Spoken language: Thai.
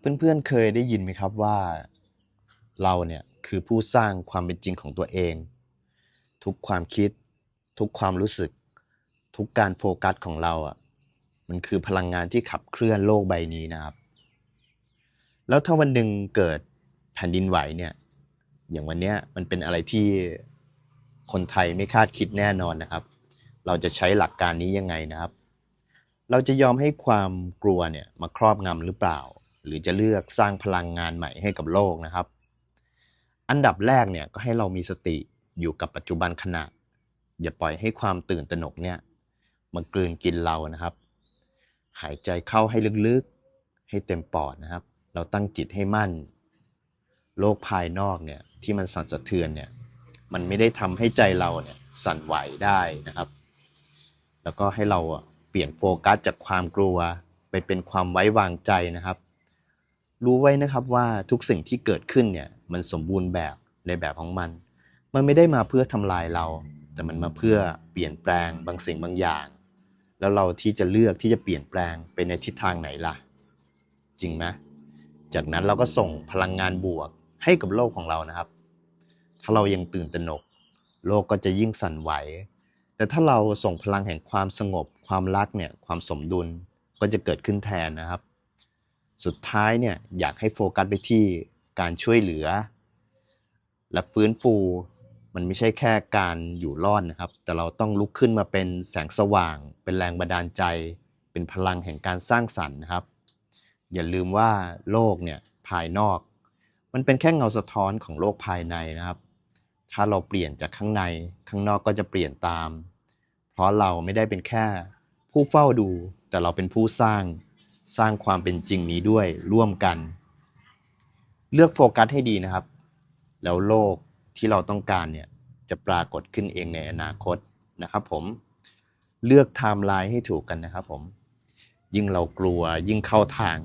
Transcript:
เพื่อนๆเคยได้ยินไหมครับว่า เราเนี่ยคือผู้สร้างความเป็นจริงของตัวเอง ทุกความคิด ทุกความรู้สึก ทุกการโฟกัสของเราอะมันคือพลังงานที่ขับเคลื่อนโลกใบนี้นะครับ แล้วถ้าวันหนึ่งเกิดแผ่นดินไหวเนี่ยอย่างวันเนี้ยมันเป็นอะไรที่คนไทยไม่คาดคิดแน่นอนนะครับ เราจะใช้หลักการนี้ยังไงนะครับ เราจะยอมให้ความกลัวเนี่ยมาครอบงำหรือเปล่า หรือจะเลือกสร้างพลังงานใหม่ให้กับโลกนะครับ อันดับแรกเนี่ยก็ให้เรามีสติอยู่กับปัจจุบันขณะ อย่าปล่อยให้ความตื่นตระหนกเนี่ยมากลืนกินเรานะครับ หายใจเข้าให้ลึกๆให้เต็มปอดนะครับ เราตั้งจิตให้มั่น โลกภายนอกเนี่ยที่มันสั่นสะเทือนเนี่ยมันไม่ได้ทำให้ใจเราเนี่ยสั่นไหวได้นะครับ แล้วก็ให้เราเปลี่ยนโฟกัสจากความกลัวไปเป็นความไว้วางใจนะครับ รู้ไว้นะครับว่าทุกสิ่งที่เกิดขึ้นเนี่ยมันสมบูรณ์แบบในแบบของมัน มันไม่ได้มาเพื่อทำลายเรา แต่มันมาเพื่อเปลี่ยนแปลงบางสิ่งบางอย่าง แล้วเราที่จะเลือกที่จะเปลี่ยนแปลงไปในทิศทางไหนล่ะ จริงไหมจากนั้นเราก็ส่งพลังงานบวกให้กับโลกของเรานะครับ ถ้าเรายังตื่นตระหนก โลกก็จะยิ่งสั่นไหว แต่ถ้าเราส่งพลังแห่งความสงบ ความรักเนี่ย ความสมดุลก็จะเกิดขึ้นแทนนะครับ สุดท้ายเนี่ยอยากให้โฟกัสไปที่การช่วยเหลือ และฟื้นฟูมันไม่ใช่แค่การอยู่รอดนะครับ แต่เราต้องลุกขึ้นมาเป็นแสงสว่าง เป็นแรงบันดาลใจ เป็นพลังแห่งการสร้างสรรค์นะครับ อย่าลืมว่าโลกเนี่ยภายนอก มันเป็นแค่เงาสะท้อนของโลกภายในนะครับ ถ้าเราเปลี่ยนจากข้างในข้างนอกก็จะเปลี่ยนตาม เพราะเราไม่ได้เป็นแค่ผู้เฝ้าดู แต่เราเป็นผู้สร้าง สร้างความเป็นจริงนี้ด้วยร่วมกัน เลือกโฟกัสให้ดีนะครับ แล้วโลกที่เราต้องการเนี่ยจะปรากฏขึ้นเองในอนาคตนะครับผมเลือกไทม์ไลน์ให้ถูกกันนะครับผมยิ่งเรากลัวยิ่งเข้าทาง